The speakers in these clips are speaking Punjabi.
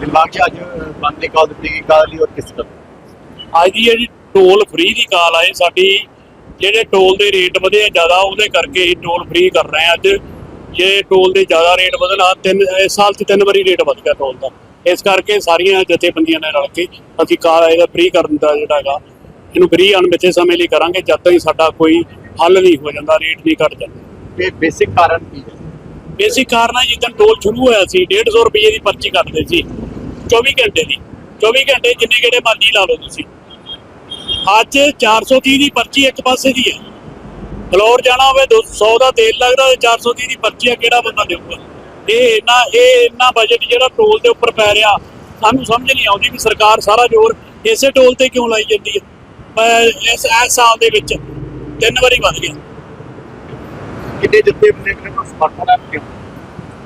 ਵਿਭਾਗ 'ਚ ਅੱਜ ਬੰਦ ਦੀ ਕਾਲ ਦਿੱਤੀ ਗਈ ਕਾਲ ਲਈ ਔਰ ਕਿਸ ਤਰ੍ਹਾਂ? ਅੱਜ ਦੀ ਜਿਹੜੀ ਟੋਲ ਫ੍ਰੀ ਦੀ ਕਾਲ ਆਈ ਸਾਡੀ ਜਿਹੜੇ ਟੋਲ ਦੇ ਰੇਟ ਵਧੇ ਆ ਜ਼ਿਆਦਾ ਉਹਦੇ ਕਰਕੇ ਹੀ ਟੋਲ ਫ੍ਰੀ ਕਰ ਰਹੇ ਆ ਅੱਜ। ਜੇ ਟੋਲ ਦੇ ਜ਼ਿਆਦਾ ਰੇਟ ਵਧਣਾ ਤਿੰਨ ਇਸ ਸਾਲ 'ਚ ਤਿੰਨ ਵਾਰੀ ਰੇਟ ਵਧ ਗਿਆ ਟੋਲ ਦਾ। ਇਸ ਕਰਕੇ ਸਾਰੀਆਂ ਜਥੇਬੰਦੀਆਂ ਨੇ ਰਲ ਕੇ ਅਸੀਂ ਕਾਲ ਇਹਦਾ ਫ੍ਰੀ ਕਰਨ ਦਾ ਜਿਹੜਾ ਹੈਗਾ। ਇਹਨੂੰ ਫ੍ਰੀ ਅਣਮਿੱਥੇ ਸਮੇਂ ਲਈ ਕਰਾਂਗੇ ਜਦ ਤੱਕ ਸਾਡਾ ਕੋਈ ਹੱਲ ਨਹੀਂ ਹੋ ਜਾਂਦਾ ਰੇਟ ਨਹੀਂ ਘਟ ਜਾਂਦਾ। ਇਹ ਬੇਸਿਕ ਕਾਰਨ ਕੀ ਹੈ? ਬੇਸਿਕ ਕਾਰਨ ਹੈ ਜਿੱਦਣ ਟੋਲ ਸ਼ੁਰੂ ਹੋਇਆ ਸੀ 150 ਰੁਪਏ ਦੀ ਪਰਚੀ ਕੱਟਦੇ ਸੀ। 24 ਘੰਟੇ ਦੀ। 24 ਘੰਟੇ ਜਿੰਨੇ ਕਿਹੜੇ ਮਰਜ਼ੀ ਲਾ ਲਓ ਤੁਸੀਂ। ਅੱਜ 430 ਦੀ ਪਰਚੀ ਇੱਕ ਪਾਸੇ ਦੀ ਹੈ। ਫਲੋਰ ਜਾਣਾ ਹੋਵੇ 200 ਦਾ ਤੇਲ ਲੱਗਦਾ ਤੇ 430 ਦੀ ਪਰਚੀ ਆ, ਕਿਹੜਾ ਬੰਦਾ ਦੇਊਗਾ? ਇਹ ਇੰਨਾ ਇਹ ਇੰਨਾ ਬਜਟ ਜਿਹੜਾ ਟੋਲ ਦੇ ਉੱਪਰ ਪੈ ਰਿਹਾ, ਸਾਨੂੰ ਸਮਝ ਨਹੀਂ ਆਉਂਦੀ ਵੀ ਸਰਕਾਰ ਸਾਰਾ ਜ਼ੋਰ ਇਸੇ ਟੋਲ ਤੇ ਕਿਉਂ ਲਾਈ ਜਾਂਦੀ ਹੈ। ਇਸ ਇਸ ਸਾਲ ਦੇ ਵਿੱਚ ਤਿੰਨ ਵਾਰੀ ਵੱਧ ਗਿਆ। ਕਿੰਨੇ ਜੱਥੇ ਬੰਦੇ ਕਿੰਨੇ ਸਮਰਥਨ ਹੈ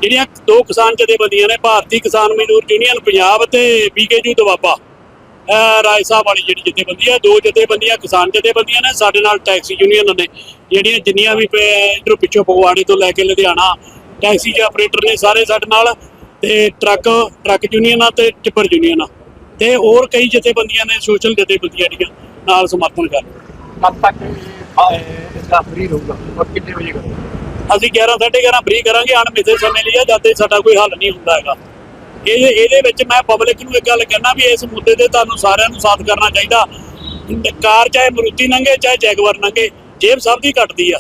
ਜਿਹੜੀਆਂ ਦੋ ਕਿਸਾਨ ਜਥੇਬੰਦੀਆਂ ਨੇ ਭਾਰਤੀ ਕਿਸਾਨ ਮਜ਼ਦੂਰ ਯੂਨੀਅਨ ਪੰਜਾਬ ਤੇ ਬੀਕੇਯੂ ਦਵਾਬਾ ਰਾਏ ਸਾਹਿਬ ਵਾਲੀ ਜਿਹੜੀ ਜਥੇਬੰਦੀ ਹੈ ਦੋ ਜਥੇਬੰਦੀਆਂ ਕਿਸਾਨ ਜਥੇਬੰਦੀਆਂ ਨੇ ਸਾਡੇ ਨਾਲ ਟੈਕਸੀ ਯੂਨੀਅਨ ਨੇ ਜਿਹੜੀਆਂ ਜਿੰਨੀਆਂ ਵੀ ਇਧਰੋਂ ਪਿੱਛੋਂ ਫਗਵਾੜੇ ਤੋਂ ਲੈ ਕੇ ਲੁਧਿਆਣਾ ਟੈਕਸੀ ਦੇ ਆਪਰੇਟਰ ਨੇ ਸਾਰੇ ਸਾਡੇ ਨਾਲ ਤੇ ਟਰੱਕ ਟਰੱਕ ਯੂਨੀਅਨਾਂ ਤੇ ਟਿੱਪਰ ਯੂਨੀਅਨਾਂ ਤੇ ਹੋਰ ਕਈ ਜਥੇਬੰਦੀਆਂ ਨੇ ਸੋਸ਼ਲ ਜਥੇਬੰਦੀਆਂ ਜਿਹੜੀਆਂ ਨਾਲ ਸਮਰਥਨ ਕਰ ਕਦ ਤੱਕ ਇਹ, ਇਹ ਇਸਦਾ ਰਹੂਗਾ। ਔਰ ਕਿੰਨੇ ਵਜੇ ਕਰੂਗਾ? ਅਸੀਂ 11 11:30 ਫ੍ਰੀ ਕਰਾਂਗੇ ਅਣਮਿੱਥੇ ਸਮੇਂ ਲਈ ਆ, ਜਦ ਤੱਕ ਸਾਡਾ ਕੋਈ ਹੱਲ ਨਹੀਂ ਹੁੰਦਾ ਹੈਗਾ। ਇਹ ਇਹਦੇ ਵਿੱਚ ਮੈਂ ਪਬਲਿਕ ਨੂੰ ਇੱਕ ਗੱਲ ਕਹਿਣਾ ਵੀ ਇਸ ਮੁੱਦੇ ਤੇ ਤੁਹਾਨੂੰ ਸਾਰਿਆਂ ਨੂੰ ਸਾਥ ਕਰਨਾ ਚਾਹੀਦਾ। ਕਾਰ ਚਾਹੇ ਮਰੂਤੀ ਲੰਘੇ ਚਾਹੇ ਜੈਗਵਰ ਲੰਘੇ ਜੇਬ ਸਭ ਦੀ ਘਟਦੀ ਆ।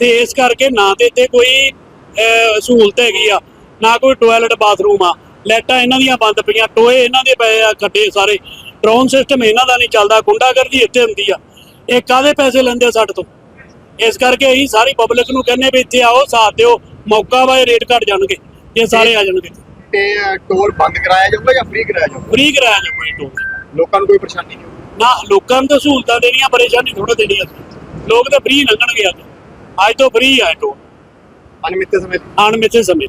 ਤੇ ਇਸ ਕਰਕੇ ਨਾ ਤੇ ਇੱਥੇ ਕੋਈ ਅਹ, ਸਹੂਲਤ ਹੈਗੀ ਆ ਨਾ ਕੋਈ ਟਾਇਲਟ ਬਾਥਰੂਮ ਆ। ਲਾਈਟਾਂ ਇਹਨਾਂ ਦੀਆਂ ਬੰਦ ਪਈਆਂ ਟੋਏ ਇਹਨਾਂ ਦੇ ਪਏ ਆ ਖੱਡੇ ਸਾਰੇ। ਡਰੋਨ ਸਿਸਟਮ ਇਹਨਾਂ ਦਾ ਨਹੀਂ ਚੱਲਦਾ ਗੁੰਡਾਗਰਦੀ ਇੱਥੇ ਹੁੰਦੀ ਆ। ਇਹ ਕਾਦੇ ਪੈਸੇ ਲੈਂਦੇ ਆ ਸਾਡੇ ਤੋਂ? ਇਸ ਕਰਕੇ ਅਸੀਂ ਸਾਰੀ ਪਬਲਿਕ ਨੂੰ ਕਹਿੰਦੇ ਵੀ ਇੱਥੇ ਆਓ ਸਾਥ ਦਿਓ। ਮੌਕਾ ਵਾ ਇਹ ਰੇਟ ਘਟ ਜਾਣਗੇ। ਇਹ ਸਾਰੇ ਆ ਜਾਣਗੇ। ਤੇ ਟੋਲ ਬੰਦ ਕਰਾਇਆ ਜਾਊਗਾ ਜਾਂ ਫ੍ਰੀ ਕਰਾਇਆ ਜਾਊਗਾ? ਫ੍ਰੀ ਕਰਾਇਆ ਜਾ ਕੋਈ ਟੋਲ ਲੋਕਾਂ ਨੂੰ ਕੋਈ ਪਰੇਸ਼ਾਨੀ ਨਹੀਂ ਨਾ ਲੋਕਾਂ ਨੂੰ ਤਾਂ ਸਹੂਲਤਾਂ ਦੇਣੀਆਂ ਪਰੇਸ਼ਾਨੀ ਥੋੜਾ ਦੇਣੀ ਅਸੀਂ ਲੋਕ ਤਾਂ ਫ੍ਰੀ ਲੰਘਣਗੇ ਅੱਜ। ਅੱਜ ਤੋਂ ਫ੍ਰੀ ਆ ਟੋਲ ਅਨਮਿੱਤੇ ਸਮੇਂ। ਅਣਮਿੱਥੇ ਸਮੇਂ।